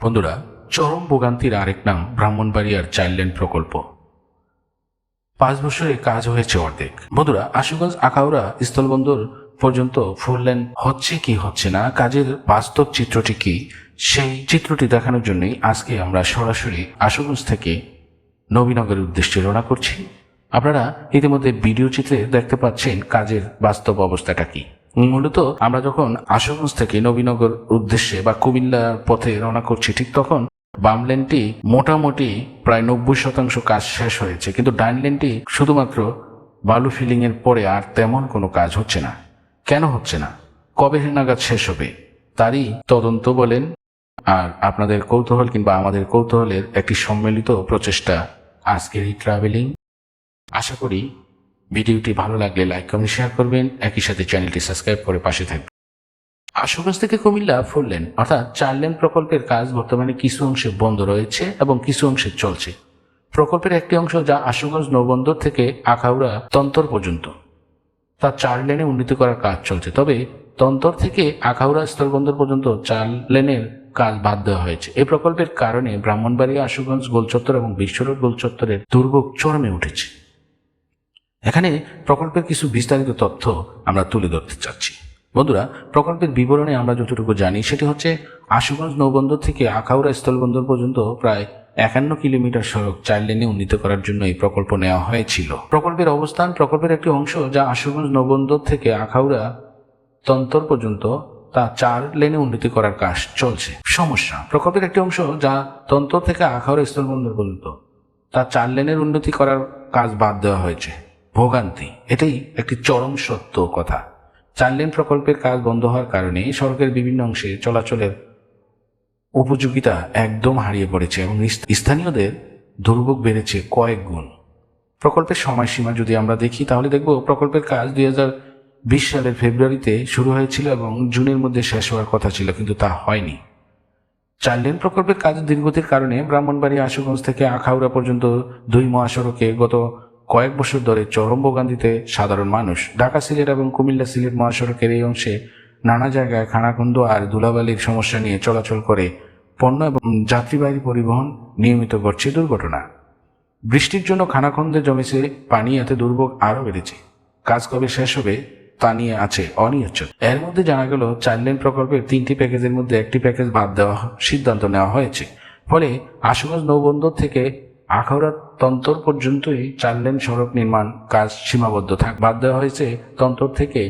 বন্ধুরা, চরম ভোগান্তির আরেক নাম ব্রাহ্মণবাড়িয়ার চাইল্ডলাইন প্রকল্প। পাঁচ বছরে কাজ হয়েছে অর্ধেক। বন্ধুরা, আশুগঞ্জ, আখাউড়া, স্থলবন্দর পর্যন্ত ফুল লেন হচ্ছে কি হচ্ছে না, কাজের বাস্তব চিত্রটি কি, সেই চিত্রটি দেখানোর জন্যই আজকে আমরা সরাসরি আশুগঞ্জ থেকে নবীনগরের উদ্দেশ্যে রওনা করছি। আপনারা ইতিমধ্যে ভিডিও চিত্রে দেখতে পাচ্ছেন কাজের বাস্তব অবস্থাটা কি। মূলত আমরা যখন আশুগঞ্জ থেকে নবীনগর উদ্দেশ্যে বা কুমিল্লার পথে রওনা করছি, ঠিক তখন বাম লেনটি মোটামুটি প্রায় নব্বই শতাংশ কাজ শেষ হয়েছে। কিন্তু ডাইন লেনটি শুধুমাত্র বালু ফিলিং এর পরে আর তেমন কোনো কাজ হচ্ছে না। কেন হচ্ছে না? কবে নাগাদ শেষ হবে? তারই তদন্ত বলেন। আর আপনাদের কৌতূহল কিংবা আমাদের কৌতূহলের একটি সম্মিলিত প্রচেষ্টা আজকের এই ট্রাভেলিং আশা করি ভিডিওটি ভালো লাগলে লাইক কমেন্ট শেয়ার করবেন। একই সাথে চ্যানেলটি সাবস্ক্রাইব করে পাশে থাকবেন। আশুগঞ্জ থেকে কুমিল্লা ফোর লেন অর্থাৎ চার লেন প্রকল্পের কাজ বর্তমানে কিছু অংশে বন্ধ রয়েছে এবং কিছু অংশে চলছে। প্রকল্পের একটি অংশ যা আশুগঞ্জ, নৌবন্দর থেকে আখাউড়া তন্তর পর্যন্ত। তা চার লেনে উন্নীত করার কাজ চলছে। তবে তন্তর থেকে আখাউড়া, স্থলবন্দর পর্যন্ত চার লেনের কাজ বাদ দেওয়া হয়েছে। এই প্রকল্পের কারণে ব্রাহ্মণবাড়িয়া, আশুগঞ্জ, গোলচত্বর এবং বিশ্বরোড গোলচত্বরের দুর্ভোগ চরমে উঠেছে। এখানে প্রকল্পের কিছু বিস্তারিত তথ্য আমরা তুলে ধরতে চাচ্ছি। বন্ধুরা, প্রকল্পের বিবরণে আমরা যতটুকু জানি, সেটি হচ্ছে আশুগঞ্জ নৌবন্দর থেকে আখাউড়া স্থলবন্দর পর্যন্ত প্রায় একান্ন কিলোমিটার সড়ক চার লেনে উন্নীত করার জন্য এই প্রকল্প নেওয়া হয়েছিল। প্রকল্পের অবস্থান প্রকল্পের একটি অংশ যা আশুগঞ্জ নৌবন্দর থেকে আখাউড়া তন্তর পর্যন্ত তা চার লেনে উন্নতি করার কাজ চলছে। সমস্যা, প্রকল্পের একটি অংশ যা তন্তর থেকে আখাউড়া স্থলবন্দর পর্যন্ত তা চার লেনের উন্নতি করার কাজ বাদ দেওয়া হয়েছে। ভোগান্তি। এটাই একটি চরম সত্য কথা। চার লেন প্রকল্পের কাজ বন্ধ হওয়ার কারণে সড়কের বিভিন্ন অংশে চলাচলের উপযোগিতা একদম হারিয়ে পড়েছে এবং স্থানীয়দের স্থানীয়দের দুর্ভোগ বেড়েছে কয়েক গুণ। প্রকল্পের সময়সীমা যদি আমরা দেখি, তাহলে দেখব প্রকল্পের কাজ দুই বিশ সালের ফেব্রুয়ারিতে শুরু হয়েছিল এবং জুনের মধ্যে শেষ হওয়ার কথা ছিল, কিন্তু তা হয়নি। চার লেন প্রকল্পের কাজ দীর্ঘতির কারণে ব্রাহ্মণবাড়ি আশুগঞ্জ থেকে আখাউড়া পর্যন্ত দুই মহাসড়কে গত কয়েক বছর ধরে চরম ভোগান্তিতে সাধারণ মানুষ। ঢাকা সিলেট এবং কুমিল্লা সিলেট মহাসড়কের এই অংশে নানা জায়গায় খানাখন্দ আর ধুলাবালির সমস্যা নিয়ে চলাচল করে পণ্য এবং যাত্রীবাহী পরিবহন নিয়মিত ঘটছে দুর্ঘটনা। বৃষ্টির জন্য খানাখন্দে জমেছে, পানি এতে দুর্ভোগ আরও বেড়েছে। কাজ কবে শেষ হবে তা নিয়ে আছে অনিশ্চয় এর মধ্যে জানা গেল, চার লেন প্রকল্পের তিনটি প্যাকেজের মধ্যে একটি প্যাকেজ বাদ দেওয়া সিদ্ধান্ত নেওয়া হয়েছে। ফলে আশুগঞ্জ নৌবন্দর থেকে আখাউড়া তন্তর পর্যন্তই চার লেন সড়ক নির্মাণ কাজ সীমাবদ্ধ থাক। বাদ দেওয়া হয়েছে তন্তর থেকে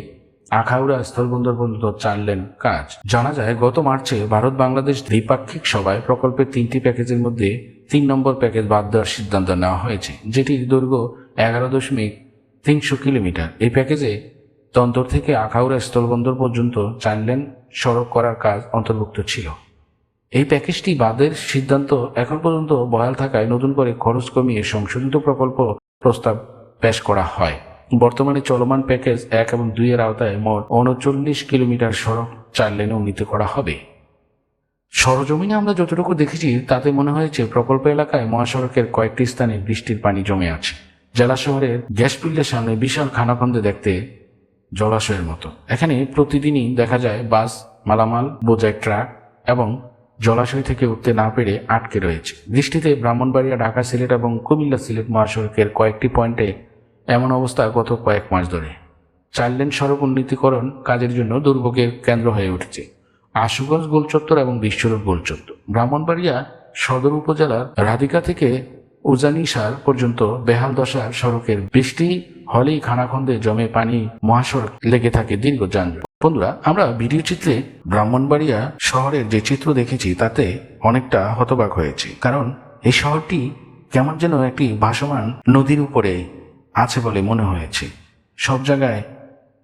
আখাউড়া স্থলবন্দর পর্যন্ত চার লেন কাজ। জানা যায়, গত মার্চে ভারত বাংলাদেশ দ্বিপাক্ষিক সভায় প্রকল্পের তিনটি প্যাকেজের মধ্যে তিন নম্বর প্যাকেজ বাদ দেওয়ার সিদ্ধান্ত নেওয়া হয়েছে, যেটির দৈর্ঘ্য এগারো দশমিক তিনশো কিলোমিটার। এই প্যাকেজে তন্তর থেকে আখাউড়া স্থলবন্দর পর্যন্ত চার লেন সড়ক করার কাজ অন্তর্ভুক্ত ছিল। এই প্যাকেজটি বাদের সিদ্ধান্ত এখন পর্যন্ত বহাল থাকায় নতুন করে খরচ কমিয়ে সংশোধিত প্রকল্প প্রস্তাব পেশ করা হয়। বর্তমানে চলমান প্যাকেজ এক এবং দুই এর আওতায় মোট উনচল্লিশ কিলোমিটার সড়ক চার লেনে উন্নীত করা হবে। সরজমিনে আমরা যতটুকু দেখেছি, তাতে মনে হয়েছে প্রকল্প এলাকায় মহাসড়কের কয়েকটি স্থানে বৃষ্টির পানি জমে আছে। জেলা শহরের গ্যাস ফিল্ডের সামনে বিশাল খানাখন্দে দেখতে জলাশয়ের মতো। এখানে প্রতিদিনই দেখা যায় বাস, মালামাল, বোঝাই ট্রাক এবং জলাশয় থেকে উঠতে না পেরে আটকে রয়েছে। দৃষ্টিতে ব্রাহ্মণবাড়িয়া, ঢাকা সিলেট এবং কুমিল্লা সিলেট মহাসড়কের কয়েকটি পয়েন্টে এমন অবস্থা গত কয়েক মাস ধরে। চার লেন সড়ক উন্নীতিকরণ কাজের জন্য দুর্ভোগের কেন্দ্র হয়ে উঠেছে। আশুগঞ্জ গোলচত্বর এবং বিশ্বরূপ গোলচত্বর ব্রাহ্মণবাড়িয়া সদর উপজেলার রাধিকা থেকে উজানিসার পর্যন্ত বেহাল দশার সড়কের বৃষ্টি হলেই খানাখন্দে জমে পানি মহাসড়ক লেগে থাকে দীর্ঘ যানজট। বন্ধুরা, আমরা ভিডিও চিত্রে ব্রাহ্মণবাড়িয়া শহরের যে চিত্র দেখেছি, তাতে অনেকটা হতবাক হয়েছে। কারণ এই শহরটি কেমন যেন একটি ভাসমান নদীর উপরে আছে বলে মনে হয়েছে। সব জায়গায়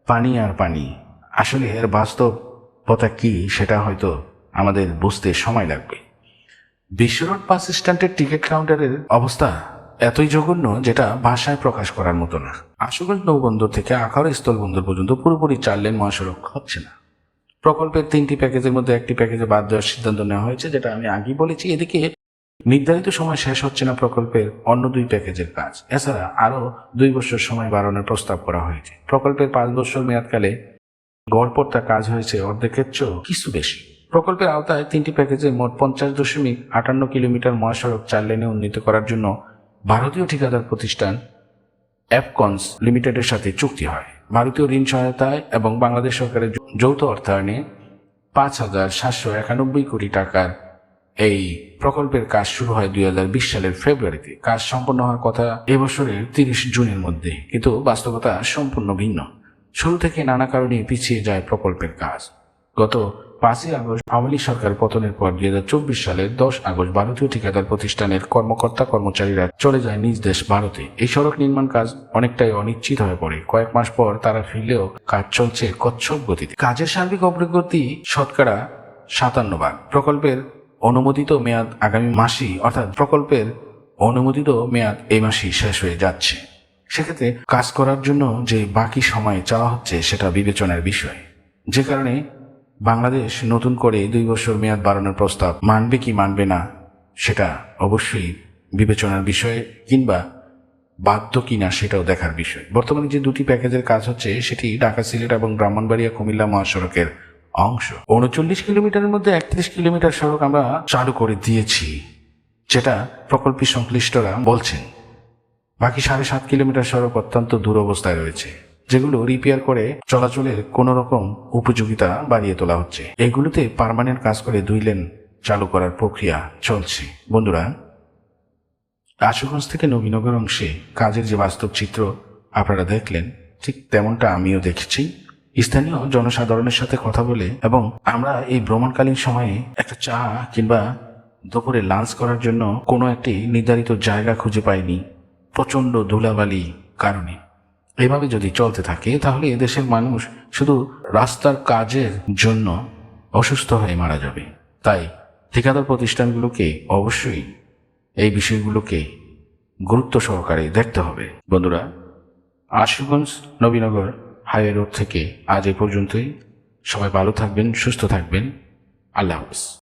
পানি আর পানি। আসলে এর বাস্তবতা কি, সেটা হয়তো আমাদের বুঝতে সময় লাগবে। বিশ্বরোড বাস স্ট্যান্ডের টিকিট কাউন্টারের অবস্থা এতই জঘন্য যেটা ভাষায় প্রকাশ করার মতো না। আশুগঞ্জ নৌবন্দর থেকে আখাউড়া স্থলবন্দর পর্যন্ত পুরোপুরি চার লেন মহাসড়ক হচ্ছে না। প্রকল্পের তিনটি প্যাকেজের মধ্যে একটি প্যাকেজে বাদ দেওয়ার সিদ্ধান্ত নেওয়া হয়েছে, যেটা আমি আগেই বলেছি। এদিকে নির্ধারিত সময় শেষ হচ্ছে না প্রকল্পের অন্য দুই প্যাকেজের কাজ। এছাড়া আরও দুই বছর সময় বাড়ানোর প্রস্তাব করা হয়েছে। প্রকল্পের পাঁচ বছর মেয়াদকালে গড়পড়তা কাজ হয়েছে অর্ধেকের চেয়েও কিছু বেশি। প্রকল্পের আওতায় তিনটি প্যাকেজে মোট পঞ্চাশ দশমিক আটান্ন কিলোমিটার মহাসড়ক চার লেনে উন্নীত করার জন্য ভারতীয় ঠিকাদার প্রতিষ্ঠান অ্যাপকনস লিমিটেডের সাথে চুক্তি হয়। ভারতীয় ঋণ সহায়তায় এবং বাংলাদেশ সরকারের যৌথ অর্থায়নে পাঁচ হাজার সাতশো একানব্বই কোটি টাকার এই প্রকল্পের কাজ শুরু হয় দুই হাজার বিশ সালের ফেব্রুয়ারিতে। কাজ সম্পন্ন হওয়ার কথা এবছরের তিরিশ জুনের মধ্যে, কিন্তু বাস্তবতা সম্পূর্ণ ভিন্ন। শুরু থেকে নানা কারণে পিছিয়ে যায় প্রকল্পের কাজ। গত পাঁচই আগস্ট আওয়ামী লীগ সরকার পতনের পর দুই হাজার চব্বিশ সালের দশ আগস্ট ভারতীয় ঠিকাদার প্রতিষ্ঠানের কর্মকর্তা কর্মচারীরা চলে যায় নিজ দেশ ভারতে। এই সড়ক নির্মাণ কাজ অনেকটাই অনিশ্চিত হয়ে পড়ে। কয়েক মাস পর তারা ফিরলেও কাজ চলছে কচ্ছপ গতিতে। কাজের সার্বিক অগ্রগতি শতকরা সাতান্ন ভাগ। প্রকল্পের অনুমোদিত মেয়াদ আগামী মাসেই, অর্থাৎ প্রকল্পের অনুমোদিত মেয়াদ এই মাসেই শেষ হয়ে যাচ্ছে। সেক্ষেত্রে কাজ করার জন্য যে বাকি সময় চাওয়া হচ্ছে সেটা বিবেচনার বিষয়। যে কারণে বাংলাদেশ নতুন করে দুই বছর মেয়াদ বাড়ানোর প্রস্তাব। মানবে কি মানবে না, সেটা অবশ্যই বিবেচনার বিষয়, কিংবা বাধ্য কিনা সেটাও দেখার বিষয়। বর্তমানে যে দুটি প্যাকেজের কাজ হচ্ছে, সেটি ঢাকা সিলেট এবং ব্রাহ্মণবাড়িয়া কুমিল্লা মহাসড়কের অংশ। উনচল্লিশ কিলোমিটারের মধ্যে একত্রিশ কিলোমিটার সড়ক আমরা চালু করে দিয়েছি, যেটা প্রকল্পী সংশ্লিষ্টরা বলছেন। বাকি সাড়ে সাত কিলোমিটার সড়ক অত্যন্ত দুরবস্থায় রয়েছে। যেগুলো রিপেয়ার করে চলাচলের কোন রকম উপযোগিতা বাড়িয়ে তোলা হচ্ছে। এগুলোতে পারমানেন্ট কাজ করে দুই লেন চালু করার প্রক্রিয়া চলছে। বন্ধুরা, আশুগঞ্জ থেকে নবীনগর অংশে কাজের যে বাস্তব চিত্র আপনারা দেখলেন, ঠিক তেমনটা আমিও দেখেছি। স্থানীয় জনসাধারণের সাথে কথা বলে এবং আমরা এই ভ্রমণকালীন সময়ে একটা চা কিংবা দুপুরে লাঞ্চ করার জন্য কোনো একটি নির্ধারিত জায়গা খুঁজে পাইনি, প্রচণ্ড ধুলাবালি কারণে। এভাবে যদি চলতে থাকে, তাহলে এদেশের মানুষ শুধু রাস্তার কাজের জন্য অসুস্থ হয়ে মারা যাবে। তাই ঠিকাদার প্রতিষ্ঠানগুলোকে অবশ্যই এই বিষয়গুলোকে গুরুত্ব সহকারে দেখতে হবে। বন্ধুরা, আশুগঞ্জ নবীনগর হাইওয়ে রোড থেকে আজ এ পর্যন্তই। সবাই ভালো থাকবেন, সুস্থ থাকবেন। আল্লাহ হাফিজ।